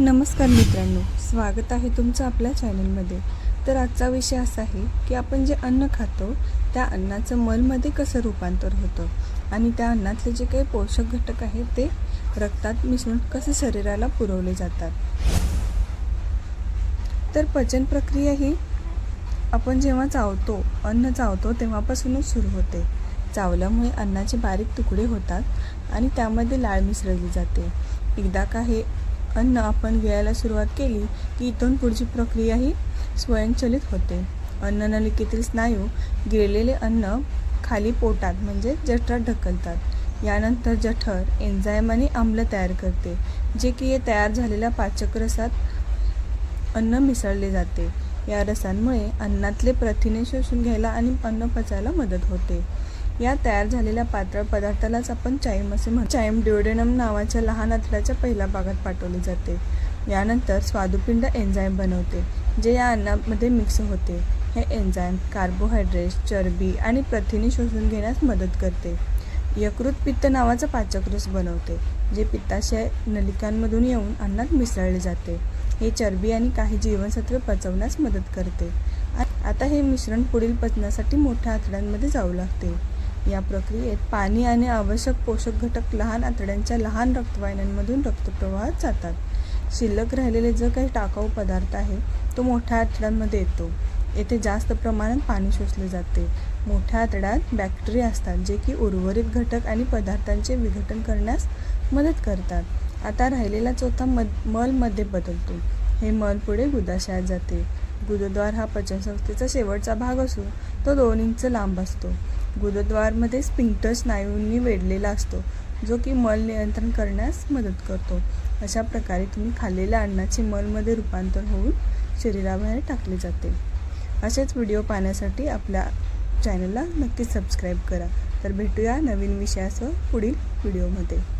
नमस्कार मित्रांनो स्वागत आहे तुमचं आपल्या चॅनलमध्ये. तर आजचा विषय असा आहे की आपण जे अन्न खातो त्या अन्नाचं मलमध्ये कसं रूपांतर होतं? आणि त्या अन्नातले जे काही पोषक घटक आहेत ते रक्तात मिसळून कसे शरीराला पुरवले जातात? तर पचन प्रक्रिया ही आपण जेव्हा चावतो अन्न चावतो तेव्हापासूनच सुरू होते. चावल्यामुळे अन्नाचे बारीक तुकडे होतात आणि त्यामध्ये लाळ मिसळली जाते. एकदा का हे अन्न आपण गिळायला सुरुवात केली की इथून पुढची प्रक्रिया ही स्वयंचलित होते. अन्ननलिकेतील स्नायू गिळलेले अन्न खाली पोटात म्हणजे जठरात ढकलतात. यानंतर जठर एन्झाईम आणि आम्ल तयार करते जे की हे तयार झालेल्या पाचक रसात अन्न मिसळले जाते. या रसांमुळे अन्नातले प्रथिने शोषून घ्यायला आणि अन्न पचायला मदत होते. या तयार झालेल्या पातळ पदार्थालाच आपण चाईम असे म्हणतो. चाईम ड्युडेनम नावाच्या लहान आतड्याच्या पहिल्या भागात पाठवले जाते. यानंतर स्वादुपिंड एन्झाईम बनवते जे या अन्नामध्ये मिक्स होते. हे एन्झाईम कार्बोहायड्रेट्स चरबी आणि प्रथिने शोषून घेण्यास मदत करते. यकृत पित्त नावाचा पाचक रस बनवते जे पित्ताशय नलिकांमधून येऊन अन्नात मिसळले जाते. हे चरबी आणि काही जीवनसत्वे पचवण्यास मदत करते. आ- आता हे मिश्रण पुढील पचनासाठी मोठ्या आतड्यांमध्ये जाऊ लागते. या प्रक्रियेत पाणी आणि आवश्यक पोषक घटक लहान आतड्यांच्या लहान रक्तवाहिन्यांमधून रक्तप्रवाहात जातात. शिल्लक राहिलेले जो काही टाकाऊ पदार्थ आहे तो मोठ्या आतड्यांमध्ये येतो. येथे जास्त प्रमाणात पाणी शोषले जाते. मोठ्या आतड्यात बॅक्टेरिया असतात जे की उर्वरित घटक आणि पदार्थांचे विघटन करण्यास मदत करतात. आता राहिलेला चौथा मद मलमध्ये बदलतो. हे मल पुढे गुदाशयात जाते. गुदद्वार हा पचनसंस्थेचा शेवटचा भाग असून तो दोन इंच लांब असतो. गुरुद्वारमध्ये स्पिंक्टर स्नायूंनी वेढलेला असतो जो की मल नियंत्रण करण्यास मदत करतो. अशा प्रकारे तुम्ही खाल्लेल्या अन्नाचे मलमध्ये रूपांतर होऊन शरीराबाहेर टाकले जाते. असेच व्हिडिओ पाहण्यासाठी आपल्या चॅनलला नक्की सबस्क्राईब करा. तर भेटूया नवीन विषयासह पुढील व्हिडिओमध्ये.